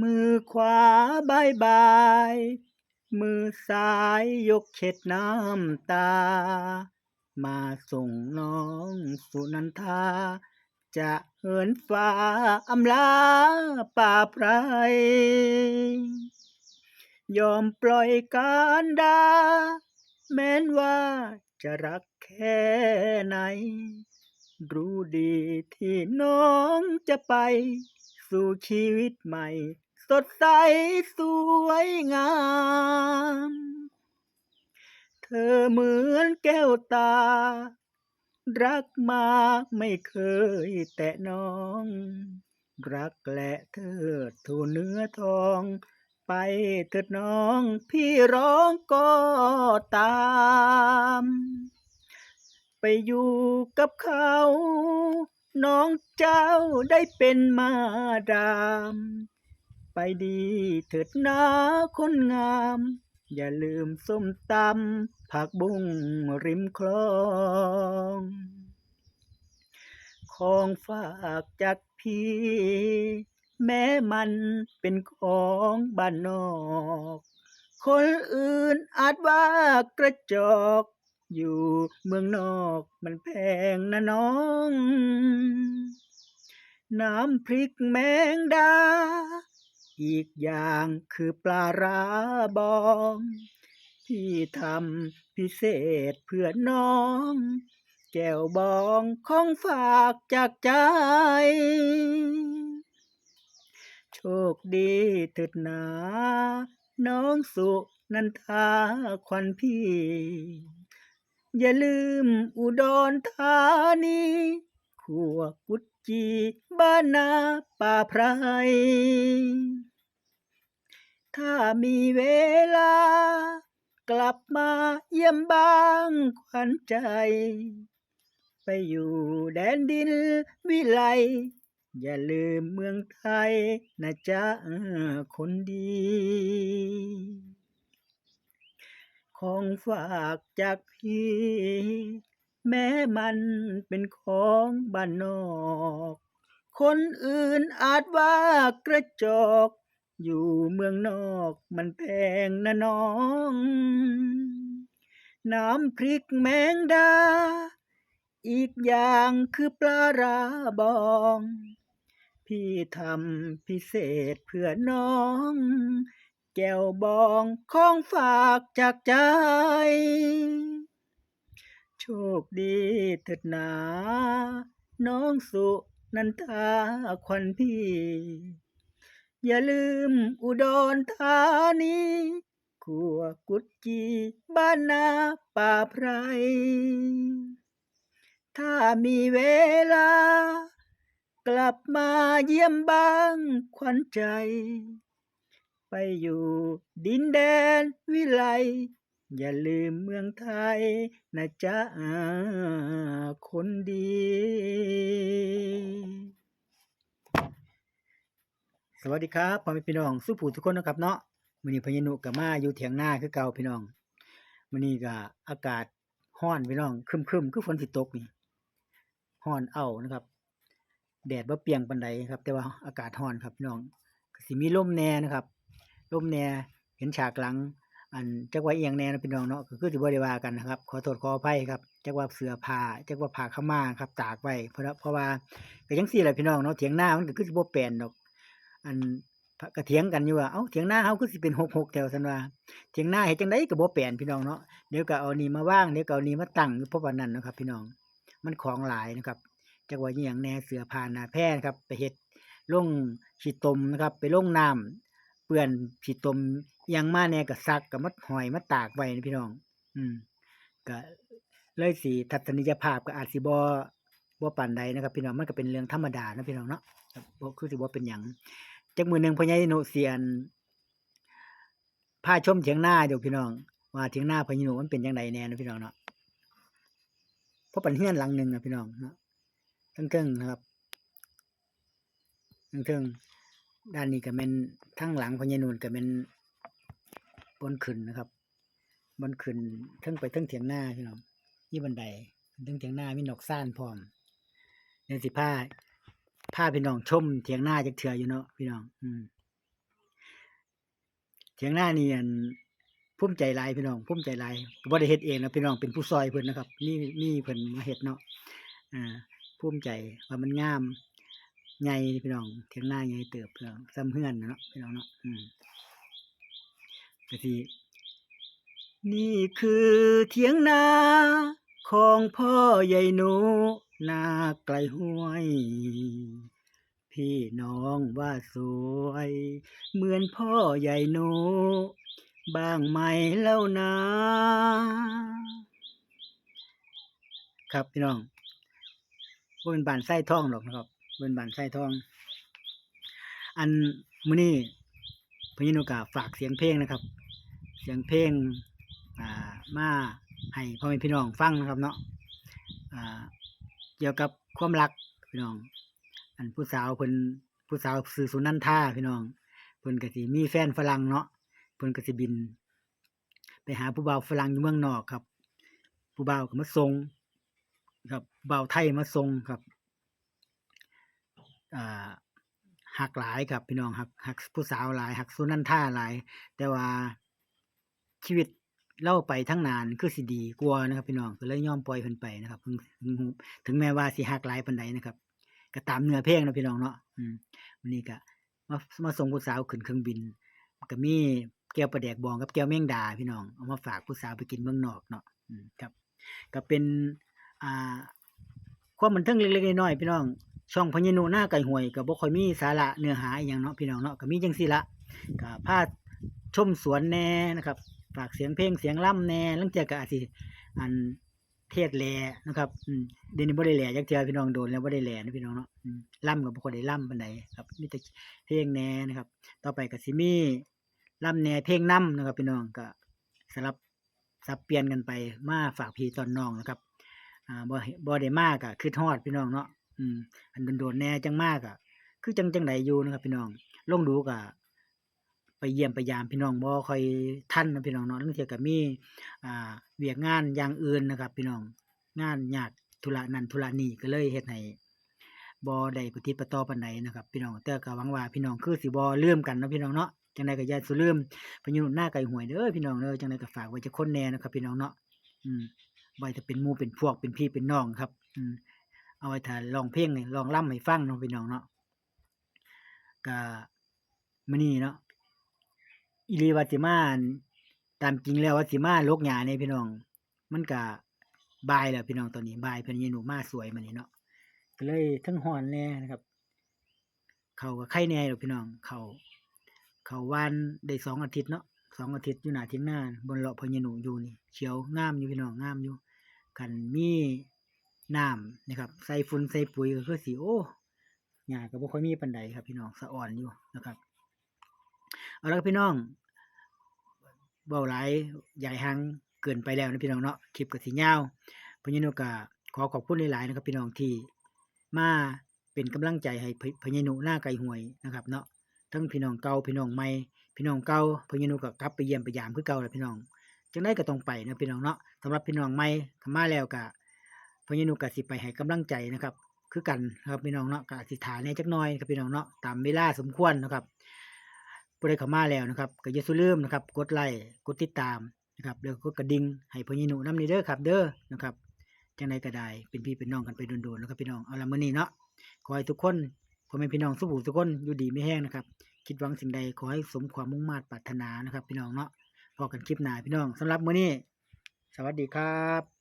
มือขวาบายบาย มือซ้ายยกเช็ดน้ำตา มาส่งน้องสุนันทา จะเหินฟ้าอำลาป่าไพรยอมปล่อยการดา แม้นว่าจะรักแค่ไหน รู้ดีที่น้องจะไปสู่ชีวิตใหม่ สดใสสวยงาม เธอเหมือนแก้วตา รักมาไม่เคยแตะน้อง รักและเธอทูเนื้อทอง ไปเถิดน้อง พี่ร้องก็ตาม ไปอยู่กับเขาน้องเจ้าได้เป็นมาดาม ไปดีเถิดนาคนงาม อย่าลืมส้มตำผักบุ้งริมคลอง ของฝากจากพี่ แม้มันเป็นของบ้านนอก คนอื่นอาจว่ากระจอกอยู่เมืองนอกมันแพงนะน้อง น้ำพริกแมงดา อีกอย่างคือปลาร้าบองที่ทำพิเศษเพื่อน้อง แก้วบองของฝากจากใจ โชคดีเถิดหนา น้องสุนันทาควันพี่ อย่าลืมอุดรธานี ขัวกุดจีบ้านนาป่าไพร ถ้ามีเวลา กลับมาเยี่ยมบ้างขวัญใจ ไปอยู่แดนดินวิไล อย่าลืมเมืองไทยนะจ๊ะคนดี ของฝากจากพี่ แม้มันเป็นของบ้านนอก คนอื่นอาจว่ากระจอก อยู่เมืองนอกมันแพงนะน้อง น้ำพริกแมงดา อีกอย่างคือปลาราบอง พี่ทำพิเศษเพื่อน้อง แก้วบองของฝากจากใจ โชคดีเถิดหนา น้องสุนันทาควันพี่ อย่าลืมอุดรธานีขัวกุดจีบ้านนาป่าไพร ถ้ามีเวลา กลับมาเยี่ยมบ้างขวัญใจ ไปอยู่ดินแดนวิไล อย่าลืมเมืองไทยนะจ๊ะคนดี สวัสดีครับพ่อแม่พี่น้องสุผู้ทุกคนนะครับเนาะมือนี้พญานุก็มาอยู่เถียงหน้าคือเก่าพี่น้องมือนี้ก็อากาศร้อนพี่น้องครึมคือฝนสิตกนี่ร้อนเอานะครับ แดดบ่เปียงปานใดครับ แต่ว่าอากาศร้อนครับพี่น้องสิมีลมแหน่นะครับลมแหน่เห็นฉากหลัง อันจักว่าอียงแน่นะพี่น้องเนาะก็คือสิบ่ได้ว่ากันนะครับ ขอโทษขออภัยครับจักว่าเสื้อผ้าจักว่าผ้าขาม้าครับ ตากไว้เพราะเพราะว่าก็จังซี่แหละพี่น้องเนาะเถียงหน้ามันก็คือสิบ่แปลนดอก อันก็เถียงกันอยู่ว่าเอ้าเถียงหน้าเฮาคือสิเป็น66แถวซั่นว่าเถียงหน้าเฮ็ดจังไดก็บ่แปลนพี่น้องเนาะเดี๋ยวก็เอานี่มาว่างเดี๋ยวก็เอานี่มาตั้งอยู่เพราะว่านั้นนะครับ พี่น้อง มันของหลายนะครับจักว่าอีหยังแน่เสื้อผ้าหน้าแพร่นครับ ไปเฮ็ดลงขี้ตมนะครับ ไปลงน้ำเปื้อนขี้ตม อิหยังมาแน่ก็ซักก็มาหอยมาตากไว้นะพี่น้อง อืมก็เลยสิทัศนียภาพก็อาจสิบ่บ่ปานใดนะครับ พี่น้องมันก็เป็นเรื่องธรรมดานะพี่น้องเนาะบบ่คือสิบ่เป็นหยังจักมือหนึงพ่อใหญ่หนูเสียนพาชมเถียงหน้าอยู่พี่น้อง ว่าเถียงหน้าพ่อใหญ่หนูมันเป็นจังไดแน่นะพี่น้องเนาะเพราะป็นเฮือนหลังหนึ่งนะพี่น้องเนาะเทิงๆนะครับเทิงๆด้านนี้ก็แม่นทางหลังพญ่นูนก็แม่น นขึ้นนะครับบนขึ้นเทิงไปเทิงเถียงหน้าพี่น้องมีบันไดเทิงเถียงหน้ามีนกซ่านพร้อมเดี๋ยวสิพาพาพี่น้องชมเถียงหน้าจักเทื่ออยู่เนาะพี่น้อง อืมเถียงหน้านี่อันภูมิใจลายพี่น้องภูมิใจลายบ่ได้เฮ็ดเองนะพี่น้องเป็นผู้ซอยเพิ่นนะครับ นี่นี่เพิ่นมาเฮ็ดเนาะอ่าภูมิใจว่ามันงามใหญ่พี่น้องเถียงหน้าใหญ่เติบพี่น้องซ้ำเฮือนนะเนาะพี่น้องเนาะอืม ก็สินี่คือเถียงนาของพ่อใหญ่หนูนาไกลห้วย พี่น้องว่าสวย เหมือนพ่อใหญ่หนูบ้างไหมเล่านะครับพี่น้องบ่เป็นบานไส้ทองหรอกนะครับบ่เป็นบานไส้ทอง อันมื้อนี้พี่นุกาฝากเสียงเพลงนะครับ เสียงเพลงอ่ามาให้พ่อแม่พี่น้องฟังนะครับเนาะอ่าเกี่ยวกับความรักพี่น้อง อันผู้สาวเพิ่นผู้สาวซื้อสุนันทาพี่น้องเพิ่นก็สิมีแฟนฝรั่งเนาะเพิ่นก็สิบิน ไปหาผู้บ่าวฝรั่งอยู่เมืองนอกครับ ผู้บ่าวก็มาส่งครับบ่าวไทยมาส่งครับอ่าหักหลายครับพี่น้องหักหักผู้สาวหลายหักสุนันทาหลาย แต่ว่า ชีวิตเล่าไปทั้งนานคือสิดีกว่านะครับพี่น้องก็เลยยอมปล่อยเพิ่นไปนะครับถึงแม้ว่าสิหักหลายปานใดนะครับก็ตามเนื้อเพลงนะพี่น้องเนาะอืมวันนี้ก็มามาส่งผู้สาวขึ้นเครื่องบินก็มีแก้วปลาแดกบองกับแก้วแมงดาพี่น้องเอามาฝากผู้สาวไปกินเมืองนอกเนาะอืมครับ ก็เป็นอ่าความบันเทิงเล็กๆน้อยๆพี่น้อง ช่องพญานุหน้าไก่ห่วยก็บ่ค่อยมีสาระเนื้อหาอหย่างเนาะพี่น้องเนาะก็มีจังซี่ละก็พาชมสวนแน่นะครับ ฝากเสียงเพลงเสียงล่ำแน่ลังเทื่อก็อาจสิอันเทศแลนะครับอืมเดี๋ยวนี้บ่ได้แลจักเทื่อพี่น้องโดนแล้วบ่ได้แลนะพี่น้องเนาะอืมล่ำก็บ่ค่อยได้ล่ำปานใดครับมีแต่เพลงแน่นะครับ ต่อไปก็สิมีล่ำแน่เพลงนํนะครับพี่น้องก็สลับสับเปลี่ยนกันไปมาฝากพี่ตอนน้องนะครับอ่าบ่บ่ได้มากอะคือทอดพี่น้องเนาะอืมอันโดนๆแน่จังมากอะคือจังจังไดอยู่นะครับพี่น้องลงดูก็ ไปเยี่ยมไปยามพี่น้องบ่ค่อยทันนะพี่น้องเนาะลางเทื่อก็มีอ่าเวียกงานอย่างอื่นนะครับ พี่น้องงานยากธุระนั้นธุระนี้ก็เลยเฮ็ดให้บ่ได้ปฏิประต่อปานใดนะครับพี่น้องแต่ก็หวังว่าพี่น้องคือสิบ่ลืมกันเนาะพี่น้องเนาะจังไดก็อย่าสิลืมพยุหน้าไก่หวยเด้อพี่น้องเด้อจังไดก็ฝากไว้จักคนแน่นะครับ พี่น้องเนาะอืมไว้จะเป็นหมู่เป็นพวกเป็นพี่เป็นน้องครับ อืมเอาไว้ถ้าร้องเพลงนี่ร้องล่ำให้ฟังเนาะพี่น้องเนาะก็มื้อนี้เนาะ อีหลีว่าสิมาอั่นตามจริงแล้วว่าสิมาลกหญ้าเนี่ยพี่น้อง มันก็บ่ายแล้วพี่น้องตอนนี้บ่ายเพิ่นยายหนูมาสวยมื้อนี้เนาะก็เลยทั้งร้อนแน่นะครับ เขาก็ไข่แน่ดอกพี่น้อง เขาเขาวานได้สองอาทิตย์เนาะสองอาทิตย์อยู่หน้าเที่ยงนาบนเลาะพญาหนูอยู่นี่เขียวงามอยู่พี่น้องงามอยู่กันมีน้ำนะครับ ใส่ฝุ่นใส่ปุ๋ยก็คือสีโอ้หญ้าก็บ่ค่อยมีปานใดครับ พี่น้องสะอ่อนอยู่นะครับ เอาละพี่น้องเว้าหลายใหญ่หังเกินไปแล้วนะพี่น้องเนาะคลิปก็สิยาพญานุก็ขอขอบคุณหลายๆนะครับพี่น้องที่มาเป็นกำลังใจให้พญานุหน้าไก่ห่วยนะครับเนาะทั้งพี่น้องเก่าพี่น้องใหม่พี่น้องเก่าพญานุก็กลับไปเยี่ยมไปยามคือเก่าแหละพี่น้องจังได้ก็ต้องไปนะพี่น้องเนาะสำหรับพี่น้องใหม่ขมาแล้วก็พญานุก็สิไปให้กำลังใจนะครับ คือกันนะครับพี่น้องเนาะก็สิถาแหน่จักน่อยครับพี่น้องเนาะตามเวลาสมควรนะครับ ผู้ใดเข้ามาแล้วนะครับก็อย่าลืมนะครับ กดไลค์กดติดตามนะครับแล้วก็กระดิ่งให้พญานุนำนี่เด้อครับ เด้อนะครับจังไดก็ได้เป็นพี่เป็นน้องกันไปโดนๆนะครับพี่น้องเอาละมื้อนี้เนาะขอให้ทุกคนพ่อแม่พี่น้องสุขทุกคนอยู่ดีไม่แห้งนะครับ คิดหวังสิ่งใดขอให้สมความมุ่งมา่ปรารถนานะครับ พี่น้องเนาะพอกันคลิปหน้าพี่น้องสำหรับมื้อนี้ สวัสดีครับ